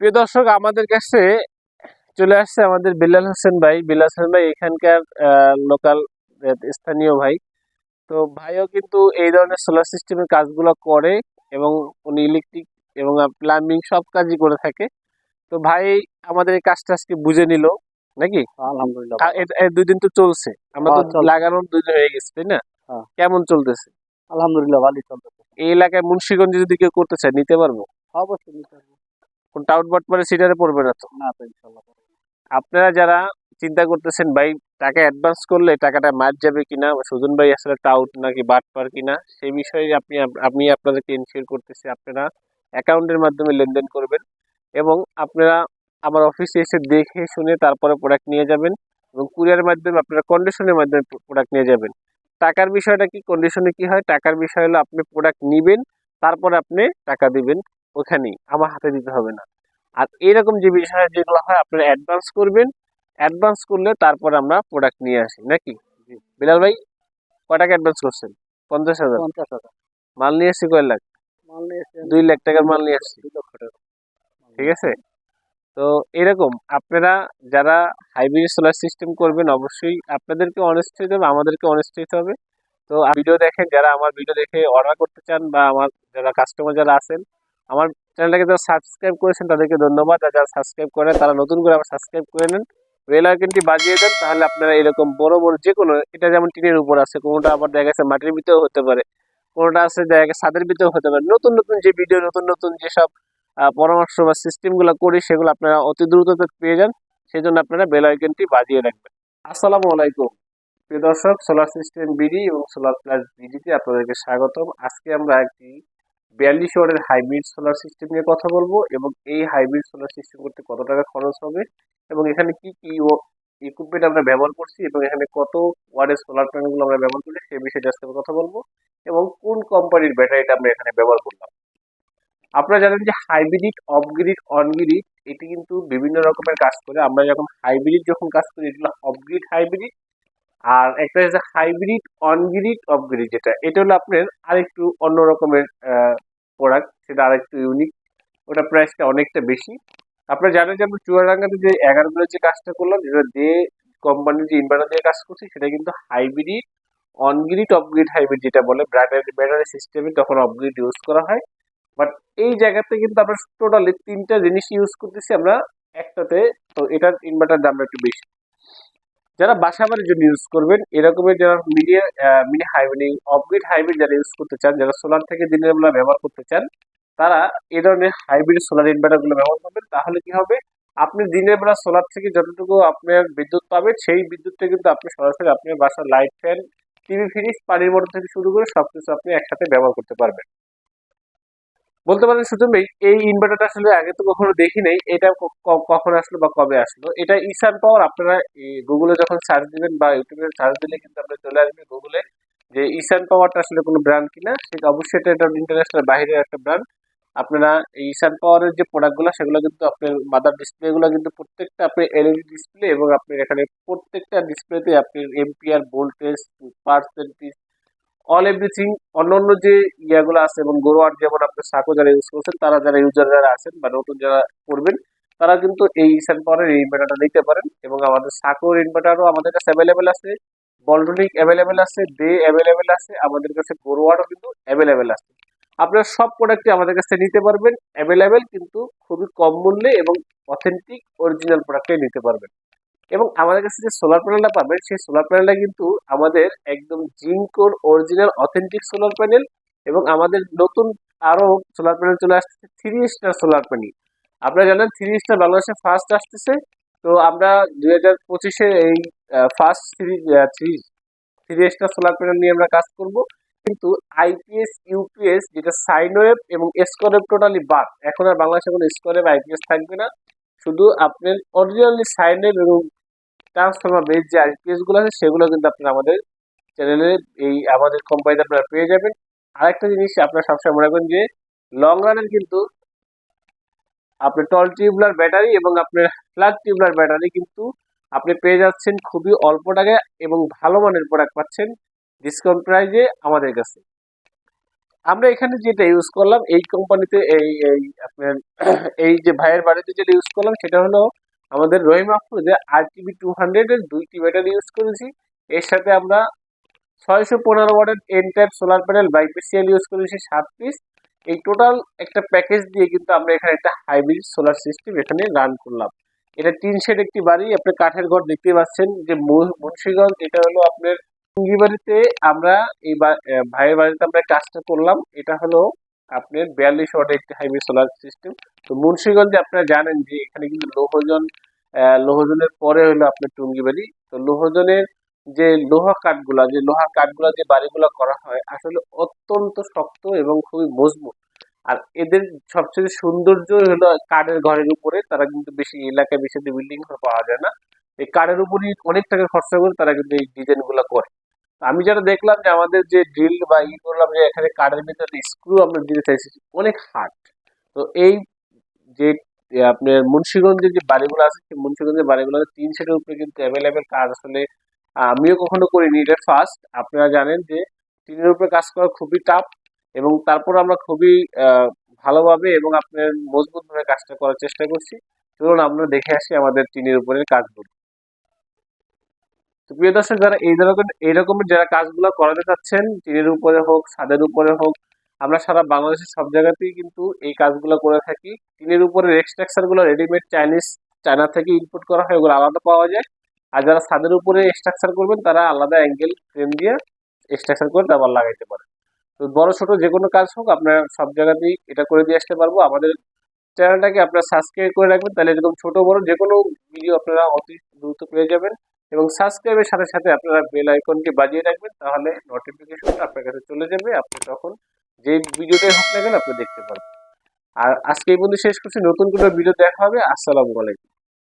প্রিয় দর্শক আমাদের কাছে চলে আসছে আমাদের বিল্লাল হোসেন ভাই। বিল্লাল হোসেন ভাই এখানকার লোকাল স্থানীয় ভাই। তো ভাইও কিন্তু এই ধরনের সোলার সিস্টেমের কাজগুলো করে এবং উনি ইলেকট্রিক এবং প্লাম্বিং সব কাজই করে থাকে। তো ভাই আমাদের এই কাজটা আজকে বুঝে নিল নাকি? আলহামদুলিল্লাহ। দুই দিন তো চলছে। আমরা তো হ্যাঁ, লাগানোর দুই দিন হয়ে গেছে তাই না? হ্যাঁ। কেমন চলতেছে? আলহামদুলিল্লাহ ভালোই চলতেছে। এই এলাকায় মুন্সিগঞ্জে যদি কেউ করতে চায় নিতে পারব? অবশ্যই নিতে হবে। টাউট বাট পরে সিটারে পড়বে না তো। আপনারা যারা চিন্তা করতেছেন, ভাই, টাকা অ্যাডভান্স করলে টাকাটা মার যাবে কিনা সুজন ভাই আসলে টাউট নাকি বাটপার কিনা, সেই বিষয়ে আপনি আমি আপনাদেরকে ইনশিওর করতেছি, আপনারা অ্যাকাউন্টের মাধ্যমে লেনদেন করবেন এবং আপনারা আমার অফিসে এসে দেখে শুনে তারপরে প্রোডাক্ট নিয়ে যাবেন এবং কুরিয়ারের মাধ্যমে, আপনারা কন্ডিশনের মাধ্যমে প্রোডাক্ট নিয়ে যাবেন। টাকার বিষয়টা কি? কন্ডিশনে কি হয়? টাকার বিষয় হলো আপনি প্রোডাক্ট নিবেন, তারপরে আপনি টাকা দিবেন। ওখানেই আমার হাতে দিতে হবে না। আর এরকম যে বিষয় যেগুলো হয় আপনারা অ্যাডভান্স করবেন। অ্যাডভান্স করলে তারপর আমরা প্রোডাক্ট নিয়ে আসি নাকি? বিলাল ভাই টাকা অ্যাডভান্স করছেন? পঞ্চাশ হাজার? পঞ্চাশ হাজার। মাল নিয়ে আসছি কয় লাখ? মাল নিয়ে এসে দুই লাখ টাকার মাল নিয়ে আসছি। দুই লক্ষ টাকা ঠিক আছে? তো এরকম আপনারা যারা হাইব্রিড সোলার সিস্টেম করবেন অবশ্যই আপনাদেরকে অনেস্ট হতে হবে আমাদেরকে অনেস্ট হতে হবে। তো ভিডিও দেখেন যারা আমার ভিডিও দেখে অর্ডার করতে চান বা আমার যারা কাস্টমার যারা আছেন আমার চ্যানেলটাকে যারা সাবস্ক্রাইব করেছেন, তাদেরকে ধন্যবাদ। আর যারা সাবস্ক্রাইব করেন, তারা নতুন করে আবার সাবস্ক্রাইব করে নেন। বেল আইকনটি বাজিয়ে দেন, তাহলে আপনারা এরকম বড় বড় যে কোনো এটা যেমন টিনের উপর আছে, কোনোটা আবার দেখা গেছে মাটির ভিতরেও হতে পারে, কোনোটা আছে দেখা গেছে ছাদের ভিতরেও হতে পারে। নতুন নতুন যে ভিডিও নতুন নতুন যেসব পরামর্শ বা সিস্টেমগুলো করি, সেগুলো আপনারা অতি দ্রুততে পেয়ে যান। সেই জন্য আপনারা বেল আইকনটি বাজিয়ে রাখবেন। আসসালামু আলাইকুম। প্রিয় দর্শক সোলার সিস্টেম বিডি এবং সোলার প্লাস বিডিতে আপনাদেরকে স্বাগতম। আজকে আমরা একটি বিয়াল্লিশ ওয়ার্ডের হাইব্রিড সোলার সিস্টেম নিয়ে কথা বলব এবং এই হাইব্রিড সোলার সিস্টেম করতে কত টাকা খরচ হবে এবং এখানে কি কি ইকুইপমেন্ট আমরা ব্যবহার করছি এবং এখানে কত ওয়ার্ডের সোলার প্যানেলগুলো আমরা ব্যবহার করি সেই বিষয়ে আজকে কথা বলব এবং কোন কোম্পানির ব্যাটারিটা আমরা এখানে ব্যবহার করলাম। আপনারা জানেন যে হাইব্রিড অফগ্রিড অনগ্রিড এটি কিন্তু বিভিন্ন রকমের কাজ করে। আমরা যখন হাইব্রিড যখন কাজ করি, এগুলো অফগ্রিড হাইব্রিড আর একটা হচ্ছে হাইব্রিড অনগ্রিড অফগ্রিড যেটা, এটা হলো আপনার আরেকটু অন্য রকমের প্রোডাক্ট সেটা আরেকটু ইউনিক ওটা প্রাইসটা অনেকটা বেশি। আপনারা জানেন যে আমরা চুয়াডাঙ্গাতে যে এগারো গুলোর যে কাজটা করলাম, যেটা যে কোম্পানির যে ইনভার্টার দিয়ে কাজ করছি, সেটা কিন্তু হাইব্রিড অনগ্রিড অফগ্রিড হাইব্রিড যেটা বলে ব্যাটারি ব্যাটারি সিস্টেমে তখন অফগ্রিড ইউজ করা হয়। বাট এই জায়গাতে কিন্তু আমরা টোটালি তিনটা জিনিস ইউজ করতেছি আমরা একটাতে। তো এটার ইনভার্টার দামটা একটু বেশি। যারা বাসা বাড়ির জন্য ইউজ করবেন, এরকমের যারা media mini hybrid off grid hybrid যারা ইউজ করতে চান, যারা সোলার থেকে দিনের বেলা ব্যবহার করতে চান, তারা এই ধরনের হাইব্রিড সোলার ইনভার্টারগুলো ব্যবহার করবেন। তাহলে কি হবে? আপনি দিনের বেলা সোলার থেকে যতটুকু আপনার বিদ্যুৎ পাবেন, সেই বিদ্যুৎটা কিন্তু আপনি সরাসরি আপনার বাসার লাইট ফ্যান টিভি ফ্রিজ পানির মোটর থেকে শুরু করে সবকিছু আপনি একসাথে ব্যবহার করতে পারবেন। বলতে পারেন সুজন ভাই এই ইনভার্টারটা আসলে আগে তো কখনো দেখি নাই, এটা কখন আসলো বা কবে আসলো। এটা ইসান পাওয়ার আপনারা গুগলে যখন সার্চ দিবেন বা ইউটিউবে সার্চ দিলে কিন্তু আপনার চলে আসবে গুগলে যে ইসান পাওয়ারটা আসলে কোনো ব্র্যান্ড কিনা, সেটা অবশ্যই এটা ইন্টারন্যাশনাল বাইরের একটা ব্র্যান্ড আপনারা এই ইসান পাওয়ারের যে প্রোডাক্টগুলো সেগুলো কিন্তু আপনার মাদার ডিসপ্লেগুলো কিন্তু প্রত্যেকটা আপনার এলইডি ডিসপ্লে এবং আপনার এখানে প্রত্যেকটা ডিসপ্লেতে আপনি ampere voltage percentage all everything অন্যান্য যে ইয়াগুলো আছে এবং গরু গোরোয়ার যেমন আপনি সাকো যারা ইউজ করছেন, তারা যারা ইউজার যারা আছেন বা নতুন যারা করবেন, তারা কিন্তু এই ইসান পাওয়ারের ইনভার্টারটা নিতে পারেন এবং আমাদের সাকোর ইনভার্টারও আমাদের কাছে অ্যাভেলেবেল আছে বল্টনিক অ্যাভেলেবেল আছে ডে অ্যাভেলেবেল আছে, আমাদের কাছে গোরোয়ারও কিন্তু অ্যাভেলেবেল আছে। আপনারা সব প্রোডাক্টই আমাদের কাছে নিতে পারবেন অ্যাভেলেবেল কিন্তু খুবই কম মূল্যে এবং অথেন্টিক অরিজিনাল প্রোডাক্টটাই নিতে পারবেন। এবং আমাদের কাছে যে সোলার প্যানেলটা পাবেন, সেই সোলার প্যানেলটা কিন্তু আমাদের একদম জিঙ্কোর অরিজিনাল অথেন্টিক সোলার প্যানেল এবং আমাদের নতুন আরও সোলার প্যানেল চলে আসতেছে থ্রি স্টার সোলার প্যানেল আপনারা জানেন থ্রি স্টার বাংলাদেশে ফার্স্ট আসতেছে। তো আমরা দুই হাজার পঁচিশে এই first three three three star solar panel নিয়ে আমরা কাজ করব। কিন্তু আইপিএস ইউপিএস যেটা সাইন ওয়েভ এবং স্কোয়ার টোটালি বাদ, এখন আর বাংলাদেশে কোনো স্কোয়ার আইপিএস থাকবে না। শুধু আপনার অরিজিনালি সাইন ওয়েভ এবং ট্রান্সফর্মার বেস যে আইপিএসগুলো আছে, সেগুলো কিন্তু আপনারা আমাদের চ্যানেলে এই আমাদের কোম্পানিতে আপনারা পেয়ে যাবেন। আরেকটা জিনিস আপনারা সবসময় মনে করেন যে লং রানের কিন্তু আপনি টল টিউবলার ব্যাটারি এবং আপনার ফ্ল্যাট টিউবলার ব্যাটারি কিন্তু আপনি পেয়ে যাচ্ছেন খুবই অল্প টাকায় এবং ভালো মানের প্রোডাক্ট পাচ্ছেন ডিসকাউন্ট প্রাইজে আমাদের কাছে। আমরা এখানে যেটা ইউজ করলাম, এই কোম্পানিতে এই এই আপনার, এই যে ভাইয়ের বাড়িতে যেটা ইউজ করলাম, সেটা হলো আমাদের রহিম আফরোজে আর টিভি টু হান্ড্রেডের দুইটি ব্যাটারি ইউজ করেছি, এর সাথে আমরা ছয়শো পনেরো ওয়াটের N type solar panel bifacial use করেছি, সাত পিস এই টোটাল একটা প্যাকেজ দিয়ে কিন্তু আমরা এখানে একটা হাইব্রিড সোলার সিস্টেম এখানে রান করলাম। এটা তিন শেড একটি বাড়ি, আপনি কাঠের ঘর দেখতে পাচ্ছেন যে মুন্সিগঞ্জ, এটা হলো আপনার টুঙ্গি বাড়িতে আমরা এই ভাইয়ের বাড়িতে আমরা কাজটা করলাম। এটা হলো আপনার বিয়াল্লিশ ওয়াটের একটি হাইব্রিড সোলার সিস্টেম তো মুন্সিগঞ্জে আপনারা জানেন যে এখানে কিন্তু লোহজন লোহজনের পরে হলো আপনার টুঙ্গি বাড়ি তো লোহজনের যে লোহা কাঠগুলা, যে লোহা কাঠগুলা যে বাড়িগুলা করা হয়, আসলে অত্যন্ত শক্ত এবং খুবই মজবুত। আর এদের সবচেয়ে সৌন্দর্য হলো কাঠের ঘরের উপরে, তারা কিন্তু বেশি এলাকায় বেশি বিল্ডিং পাওয়া যায় না। এই কাঠের উপরই অনেক টাকা খরচা করে তারা কিন্তু এই ডিজাইনগুলা করে। আমি যেটা দেখলাম যে আমাদের যে ড্রিল বা ই করলাম যে এখানে কাঠের ভিতরে স্ক্রু আমরা দিতে চাইছি অনেক হার্ড তো এই যে আপনার মুন্সিগঞ্জের যে বাড়িগুলো আছে, সেই মুন্সিগঞ্জের বাড়িগুলো তিন সেটের উপরে কিন্তু অ্যাভেলেবেল কাজ আসলে আমিও কখনো করিনি। এটা ফার্স্ট আপনারা জানেন যে টিনের উপরে কাজ করা খুবই টাফ এবং তারপর আমরা খুবই ভালোভাবে এবং আপনার মজবুত ভাবে কাজটা করার চেষ্টা করছি। চলুন আমরা দেখে আসি আমাদের টিনের উপরের কাজগুলো। তো প্রিয় দর্শক, যারা এই ধরনের এই রকমের যারা কাজগুলো করাতে চাচ্ছেন, টিনের উপরে হোক, ছাদের উপরে হোক, আমরা সারা বাংলাদেশের সব জায়গাতেই কিন্তু এই কাজগুলো করে থাকি। টিনের উপরে এক্সট্রাকচারগুলো রেডিমেড চাইনিজ চায়না থেকে ইম্পোর্ট করা হয়, ওগুলো আলাদা পাওয়া যায়। আর যারা ছাদের উপরে স্ট্রাকচার করবেন, তারা আলাদা অ্যাঙ্গেল ফ্রেম দিয়ে স্ট্রাকচার করে আবার লাগাইতে পারে তো বড়, ছোট যে কোনো কাজ হোক আপনার সব জায়গাতেই এটা করে দিয়ে আসতে পারব। আমাদের চ্যানেলটাকে আপনারা সাবস্ক্রাইব করে রাখবেন। তাহলে এরকম ছোট, বড় যে কোনো ভিডিও আপনারা অতি দ্রুত পেয়ে যাবেন। এবং সাবস্ক্রাইবের সাথে সাথে আপনারা বেল আইকনটি বাজিয়ে রাখবেন, তাহলে নোটিফিকেশন আপনার কাছে চলে যাবে, আপনি তখন যে ভিডিওটাই হোক না কেন আপনি দেখতে পারবেন। আর আজকে এই পর্যন্ত শেষ করছি, নতুন কোনো ভিডিও দেখা হবে, আসসালামু আলাইকুম।